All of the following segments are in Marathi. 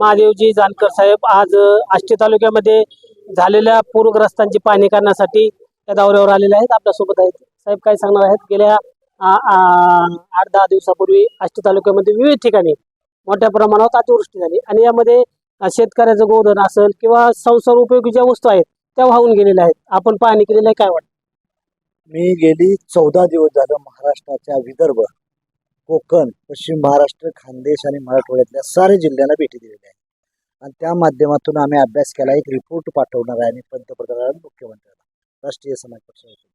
महादेवजी जानकर साहेब आज आष्टी तालुक्यामध्ये झालेल्या पूरग्रस्तांची पाहणी करण्यासाठी त्या दौऱ्यावर आलेले आहेत. आपल्यासोबत आहेत. साहेब काय सांगणार आहेत? गेल्या आठ दहा दिवसापूर्वी आष्टी तालुक्यामध्ये विविध ठिकाणी मोठ्या प्रमाणावर अतिवृष्टी झाली आणि यामध्ये शेतकऱ्याचं गोधन असेल किंवा संसार उपयोगी ज्या वस्तू आहेत त्या वाहून गेलेल्या आहेत. आपण पाहणी केलेली आहे. काय वाटतं? मी गेली चौदा दिवस झालं महाराष्ट्राच्या विदर्भ कोकण पश्चिम महाराष्ट्र खानदेश आणि मराठवाड्यातल्या सारे जिल्ह्यांना भेटी दिलेल्या आहेत आणि त्या माध्यमातून आम्ही अभ्यास केला एक रिपोर्ट पाठवणार आहे आणि पंतप्रधान आणि मुख्यमंत्र्याला राष्ट्रीय समाज पक्षातून.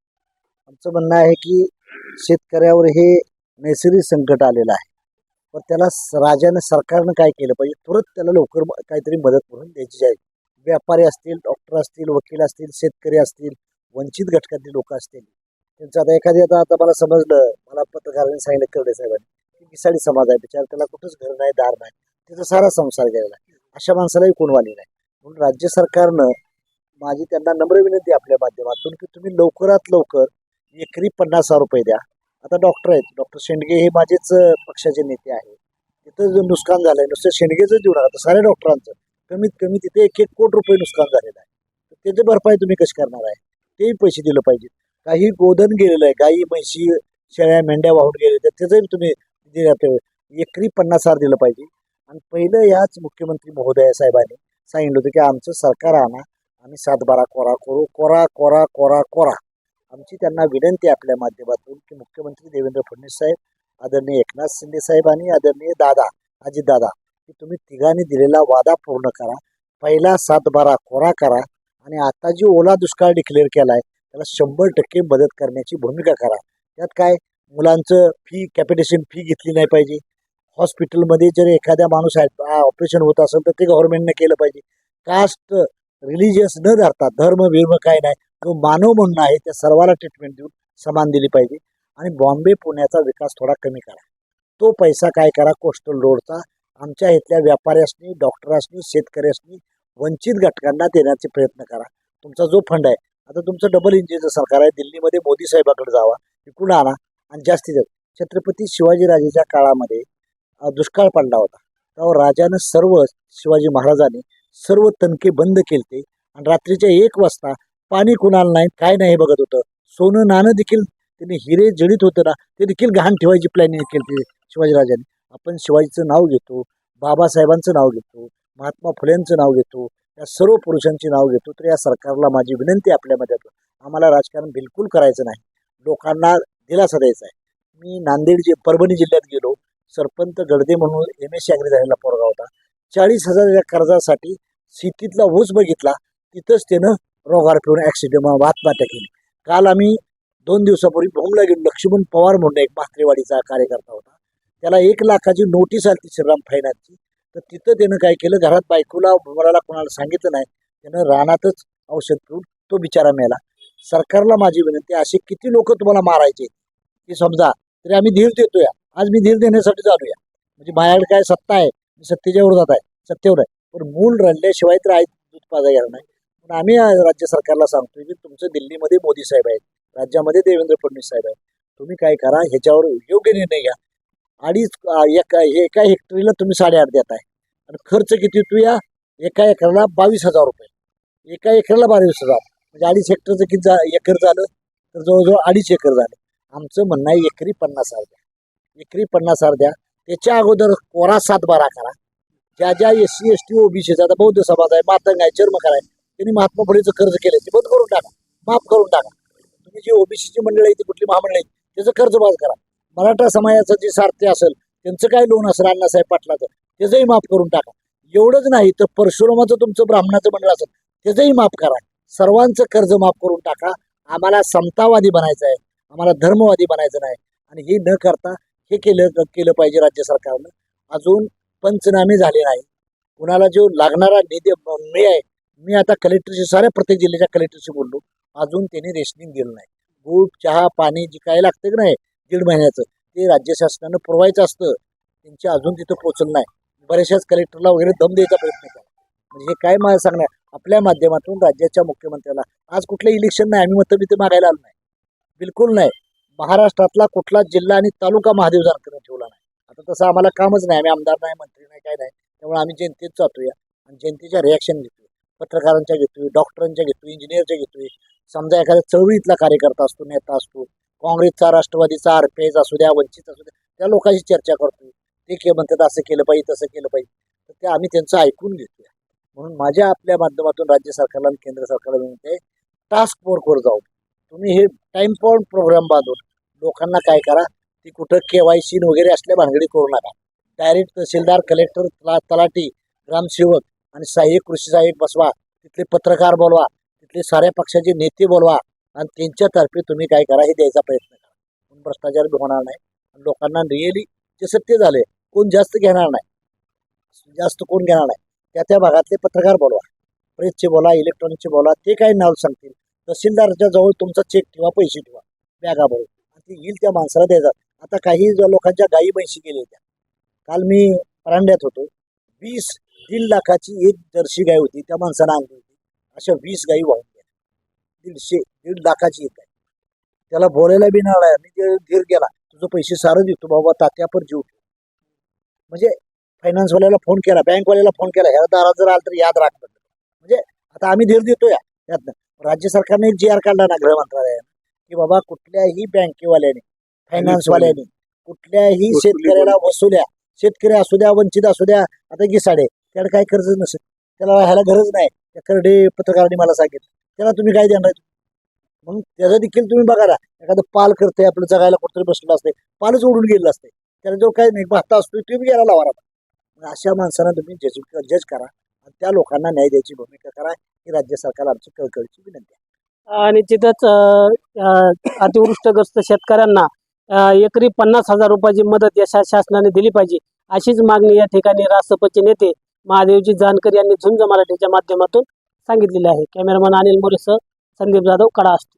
आमचं म्हणणं आहे की शेतकऱ्यावर हे नैसर्गिक संकट आलेलं आहे. पण त्याला राजाने सरकारनं काय केलं पाहिजे? तुरंत त्याला लवकर काहीतरी मदत म्हणून द्यायची आहे. व्यापारी असतील डॉक्टर असतील वकील असतील शेतकरी असतील वंचित घटकातील लोक असतील त्यांचं आता एखादी आता आता मला समजलं मला पत्रकारांनी सांगितलं कवडे साहेबांनी. की मिसाळी समाज आहे बिचार त्याला कुठंच घर नाही दार नाही. त्याचा सारा संसार गेलेला आहे. अशा माणसालाही कोणवाली नाही. म्हणून राज्य सरकारनं माझी त्यांना नम्र विनंती आपल्या माध्यमातून की तुम्ही लवकरात लवकर एकरी पन्नास हजार रुपये द्या. आता डॉक्टर आहेत. डॉक्टर शेंडगे हे माझेच पक्षाचे नेते आहेत. तिथं जो नुकसान झालंय नुसतं शेंडगेचं देऊ नका. साऱ्या डॉक्टरांचं. कमीत कमी तिथे एक एक कोटी रुपये नुकसान झालेलं आहे. तर त्याची भरपाई तुम्ही कशी करणार आहे? तेही पैसे दिलं पाहिजे काही गोधन गेलेलं आहे. गाई म्हशी शेळ्या मेंढ्या वाहून गेले. तर त्याचंही तुम्ही दिलं एकरी पन्नास हजार दिलं पाहिजे. आणि पहिलं याच मुख्यमंत्री महोदया साहेबांनी सांगितलं होतं की आमचं सरकार आणा. आम्ही सातबारा कोरा करू. कोरा कोरा कोरा कोरा. आमची त्यांना विनंती आपल्या माध्यमातून की मुख्यमंत्री देवेंद्र फडणवीस साहेब आदरणीय एकनाथ शिंदे साहेब आणि आदरणीय दादा अजित दादा की तुम्ही तिघांनी दिलेला वादा पूर्ण करा. पहिला सातबारा कोरा करा. आणि आता जी ओला दुष्काळ डिक्लेअर केला आहे त्याला शंभर टक्के मदत करण्याची भूमिका करा. त्यात काय? मुलांचं फी कॅपिटेशन फी घेतली नाही पाहिजे. हॉस्पिटलमध्ये जर एखाद्या माणूस आहे ऑपरेशन होत असेल तर ते गव्हर्नमेंटने केलं पाहिजे. कास्ट रिलिजियस न धरता धर्म विर्म काय नाही जो मानव म्हणून आहे त्या सर्वाला ट्रीटमेंट देऊन समान दिली पाहिजे. आणि बॉम्बे पुण्याचा विकास थोडा कमी करा. तो पैसा काय करा? कोस्टल रोडचा आमच्या इथल्या व्यापाऱ्यासनी डॉक्टर्सनी शेतकऱ्यासनी वंचित घटकांना देण्याचे प्रयत्न करा. तुमचा जो फंड आहे आता तुमचं डबल इंजिनचं सरकार आहे. दिल्लीमध्ये मोदी साहेबाकडे जावा इकडून आणा आणि जास्तीत जास्त. छत्रपती शिवाजीराजेच्या काळामध्ये दुष्काळ पडला होता. त्यावर राजानं सर्व शिवाजी महाराजांनी सर्व तणके बंद केलते आणि रात्रीच्या एक वाजता पाणी कुणाला नाही काय नाही हे बघत होतं. सोनं नाणं देखील त्यांनी हिरे जडित होतं ना ते देखील गहाण ठेवायची प्लॅनिंग केली शिवाजीराजांनी. आपण शिवाजीचं नाव घेतो बाबासाहेबांचं नाव घेतो महात्मा फुलेंचं नाव घेतो या सर्व पुरुषांची नाव घेतो. तर या सरकारला माझी विनंती आपल्या मध्यातून आम्हाला राजकारण बिलकुल करायचं नाही. लोकांना दिलासा द्यायचा आहे. मी नांदेड जे परभणी जिल्ह्यात गेलो. सरपंच गडदे म्हणून एम एस सी अग्री झालेला पोरगा होता. चाळीस हजाराच्या कर्जासाठी सिटीतला ऊस बघितला. तिथंच त्यानं रोगार पिऊन ॲक्सिडेंट आत्महत्या केली. काल आम्ही दोन दिवसापूर्वी भूमला गेलो. लक्ष्मण पवार म्हणून एक म्हात्रेवाडीचा कार्यकर्ता होता. त्याला एक लाखाची नोटीस आली श्रीराम फायनान्सची तर तिथं त्यानं काय केलं घरात बायकोला मुलाला कोणाला सांगितलं नाही त्यानं रानातच औषध पिऊन तो बिचारा मेला. सरकारला माझी विनंती असे किती लोक तुम्हाला मारायचे की समजा तरी आम्ही धीर देतोय. आज मी धीर देण्यासाठी चालूया म्हणजे माझ्याकडे काय सत्ता आहे मी सत्तेच्या विरोधात आहे सत्तेवर आहे. पण मूल रडल्याशिवाय तर आहे दूध पाजा येणार नाही. पण आम्ही राज्य सरकारला सांगतोय की तुमचं दिल्लीमध्ये मोदी साहेब आहेत राज्यामध्ये देवेंद्र फडणवीस साहेब आहेत. तुम्ही काय करा ह्याच्यावर योग्य निर्णय घ्या. अडीच एका एका हेक्टरीला तुम्ही साडेआठ देत आहे आणि खर्च किती तू या? एका एकरला बावीस हजार रुपये. एका एकरला बावीस हजार. म्हणजे अडीच हेक्टरचं किती जा एकर झालं? तर जवळजवळ अडीच एकर झालं. आमचं म्हणणं आहे एकरी पन्नास हजार द्या. एकरी पन्नास हजार द्या. त्याच्या अगोदर कोरा सात बारा करा. ज्या ज्या एस सी एस टी ओबीसीचा आता बौद्ध समाज आहे मातंग आहे चर्मकार आहे त्यांनी महात्मा फुलेचं कर्ज केलं ते बंद करून टाका. माफ करून टाका. तुम्ही जी ओबीसीची मंडळी आहे ती कुठली महामंडळी आहे, त्याचं कर्ज माफ करा. मराठा समाजाचं जे सारथी असेल त्यांचं काय लोन असेल अण्णासाहेब पाटलाचं त्याचंही माफ करून टाका. एवढंच नाही तर परशुरामाचं तुमचं ब्राह्मणाचं मंडळ असेल त्याचंही माफ करा. सर्वांचं कर्ज माफ करून टाका. आम्हाला समतावादी बनायचं आहे. आम्हाला धर्मवादी बनायचं नाही. आणि हे न करता हे केलं केलं पाहिजे राज्य सरकारनं. अजून पंचनामे झाले नाही. कुणाला जो लागणारा निधी मी आहे मी आता कलेक्टरशी साऱ्या प्रत्येक जिल्ह्याच्या कलेक्टरशी बोललो. अजून त्यांनी रेशनिंग दिलं नाही. गुट चहा पाणी जे काय लागतं की नाही दीड महिन्याचं. ते राज्य शासनानं पुरवायचं असतं. त्यांचे अजून तिथं पोचलं नाही. बऱ्याचशाच कलेक्टरला वगैरे दम द्यायचा प्रयत्न केला. म्हणजे हे काय मला सांगणार? आपल्या माध्यमातून राज्याच्या मुख्यमंत्र्याला आज कुठलं इलेक्शन नाही आम्ही मतं तिथे मागायला आलो नाही. बिलकुल नाही. महाराष्ट्रातला कुठला जिल्हा आणि तालुका महादेव जानकरने ठेवला नाही. आता तसं आम्हाला कामच नाही. आम्ही आमदार नाही मंत्री नाही काय नाही. त्यामुळे आम्ही जनतेत जातोया आणि जनतेच्या रिॲक्शन घेतोय. पत्रकारांच्या घेतोय डॉक्टरांच्या घेतोय इंजिनियरच्या घेतोय. समजा एखाद्या चळवळीतला कार्यकर्ता असतो नेता असतो काँग्रेसचा राष्ट्रवादीचा आर पी असू द्या वंचित असू द्या त्या लोकांशी चर्चा करतोय. ते के म्हणतात असं केलं पाहिजे तसं केलं पाहिजे. तर ते आम्ही त्यांचं ऐकून घेतोय. म्हणून माझ्या आपल्या माध्यमातून राज्य सरकारला आणि केंद्र सरकारला विनंती आहे टास्क फोर्सवर जाऊ तुम्ही हे टाइम पॉईंट प्रोग्राम बांधून लोकांना काय करा ती कुठं केवायसी वगैरे असल्या भानगडी करू नका. डायरेक्ट तहसीलदार कलेक्टर तला तलाठी ग्रामसेवक आणि सहाय्यक कृषी सहाय्यक बसवा तिथले पत्रकार बोलवा तिथले साऱ्या पक्षाचे नेते बोलवा आणि त्यांच्यातर्फे तुम्ही काय करा हे द्यायचा प्रयत्न करा. पण भ्रष्टाचार बी होणार नाही आणि लोकांना रिअली जे सत्य झाले कोण जास्त घेणार नाही जास्त कोण घेणार नाही त्या त्या भागातले पत्रकार बोलवा. प्रेसचे बोला इलेक्ट्रॉनिकचे बोला ते काय नाव सांगतील? तहसीलदारच्या जवळ तुमचा चेक ठेवा पैसे ठेवा बॅगा भरून. आणि ते येईल त्या माणसाला द्यायचा. आता काही लोकांच्या गायी म्हैशी गेल्या त्या काल मी परांड्यात होतो. वीस दीड लाखाची एक जर्सी गाय होती त्या माणसानं आणली होती. अशा वीस गायी वाहून दीडशे दीड लाखाची एक गाय त्याला बोलायला बी आला. मी धीर गेला. तुझं पैसे सारं देतो बाबा तात्या पर जीव ठेव. म्हणजे फायनान्सवाल्याला फोन केला बँकवाल्याला फोन केला ह्या दारात जर आलं तर याद राख. म्हणजे आता आम्ही धीर देतोय त्यातनं राज्य सरकारने एक जी आर काढला ना गृह मंत्रालयानं की बाबा कुठल्याही बँकेवाल्याने फायनान्सवाल्याने कुठल्याही शेतकऱ्याला वसुल्या शेतकरी असू द्या वंचित असू द्या आता घिसाडे त्याला काय कर्ज नसेल. त्याला ह्याला गरज नाही. त्या करडे पत्रकारांनी मला सांगितलं. त्याला तुम्ही काय देणार? म्हणून त्याचं देखील तुम्ही बघा ना एखादं पाल करतंय आपलं जगायला कुठतरी बसलेलं असते पालच उडून गेलेलं असते त्याला जो काय नाही भाता असतो तुम्ही गेला लावा अशा माणसांना तुम्ही जज जज करा आणि त्या लोकांना न्याय द्यायची भूमिका करा. ही राज्य सरकारला आमची कळकळीची विनंती आहे. आणि तिथंच अतिवृष्टग्रस्त शेतकऱ्यांना एकरी पन्नास हजार रुपयाची मदत या शासनाने दिली पाहिजे. अशीच मागणी या ठिकाणी राष्ट्रपतीचे नेते महादेवजी जानकर यांनी झुंज मराठीच्या माध्यमातून सांगितलेले आहे. कॅमेरामन अनिल मोरेसह संदीप जाधव कडा असतो